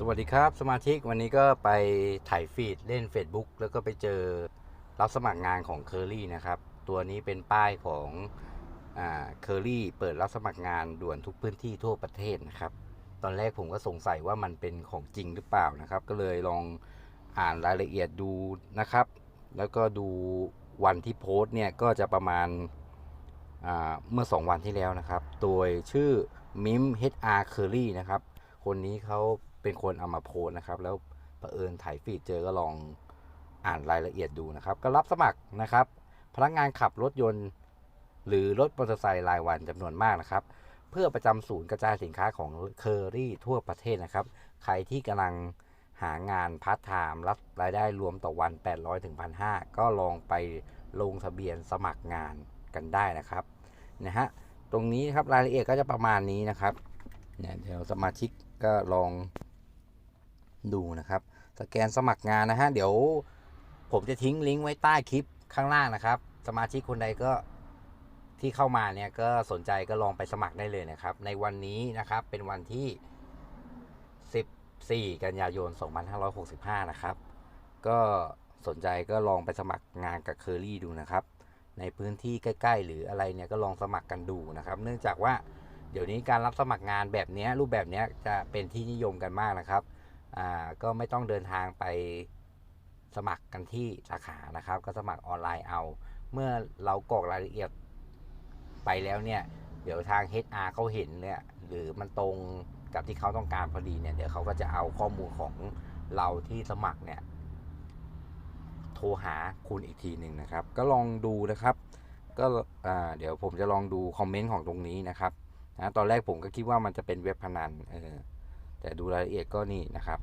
สวัสดีครับสมาชิกวันนี้ก็ไปถ่ายฟีดเล่น Facebook แล้วก็ไปเจอรับสมัครงานของเคอรี่นะครับ ตัวนี้เป็นป้ายของเคอรี่เปิดรับสมัครงานด่วนทุกพื้นที่ทั่วประเทศนะครับ ตอนแรกผมก็สงสัยว่ามันเป็นของจริงหรือเปล่านะครับ ก็เลยลองอ่านรายละเอียดดูนะครับ แล้วก็ดูวันที่โพสต์เนี่ยก็จะประมาณาเมื่อ 2 วันที่แล้วนะครับ โดยชื่อมิม HR Curry นะครับ คนนี้เขา เป็นคนเอามาโพสนะครับ แล้วเผอิญถ่ายฟีดเจอก็ลองอ่านรายละเอียดดูนะครับ ก็รับสมัครนะครับ พนักงานขับรถยนต์ หรือรถมอเตอร์ไซค์รายวันจำนวนมากนะครับ เพื่อประจำศูนย์กระจายสินค้าของเคอรี่ทั่วประเทศนะครับ ใครที่กำลังหางานพาร์ทไทม์รับรายได้รวมต่อวัน 800ถึง1,500 ก็ลองไปลงทะเบียนสมัครงานกันได้นะครับนะฮะตรงนี้ครับรายละเอียดก็จะประมาณนี้นะครับเนี่ยเดี๋ยวสมาชิกก็ลอง ดูนะครับ สแกนสมัครงานนะฮะ เดี๋ยวผมจะทิ้งลิงก์ไว้ใต้คลิปข้างล่างนะครับ สมาชิกคนใดก็ที่เข้ามาเนี่ยก็สนใจก็ลองไปสมัครได้เลยนะครับ ในวันนี้นะครับเป็นวันที่ 14 กันยายน 2565 นะครับ ก็สนใจก็ลองไปสมัครงานกับเคอรี่ดูนะครับ ในพื้นที่ใกล้ ๆ หรืออะไรเนี่ยก็ลองสมัครกันดูนะครับ เนื่องจากว่าเดี๋ยวนี้การรับสมัครงานแบบนี้รูปแบบนี้จะเป็นที่นิยมกันมากนะครับ ก็ไม่ต้องเดินทางไปสมัครกันที่สาขานะครับ ก็สมัครออนไลน์เอา เมื่อเรากรอกรายละเอียดไปแล้วเนี่ย เดี๋ยวทาง HR เขาเห็นเนี่ยหรือมันตรงกับที่เขาต้องการพอดีเนี่ย เดี๋ยวเขาก็จะเอาข้อมูลของเราที่สมัครเนี่ย โทรหาคุณอีกทีหนึ่งนะครับ ก็ลองดูนะครับ ก็เดี๋ยวผมจะลองดูคอมเมนต์ของตรงนี้นะครับนะตอนแรกผมก็คิดว่ามันจะเป็นเว็บพนันเออ แต่ดูรายละเอียดก็นี่นะครับ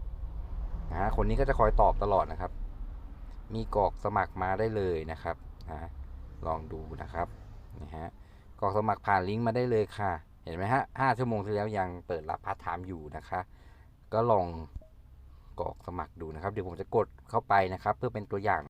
นะฮะคนนี้ก็จะคอยตอบตลอดนะครับ มีกรอกสมัครมาได้เลยนะครับนะลองดูนะครับนะฮะกรอกสมัครผ่านลิงก์มาได้เลยค่ะ เห็นไหมฮะห้าชั่วโมงที่แล้วยังเปิดรับพาร์ทไทม์อยู่นะคะ ก็ลองกรอกสมัครดูนะครับ เดี๋ยวผมจะกดเข้าไปนะครับ เพื่อเป็นตัวอย่าง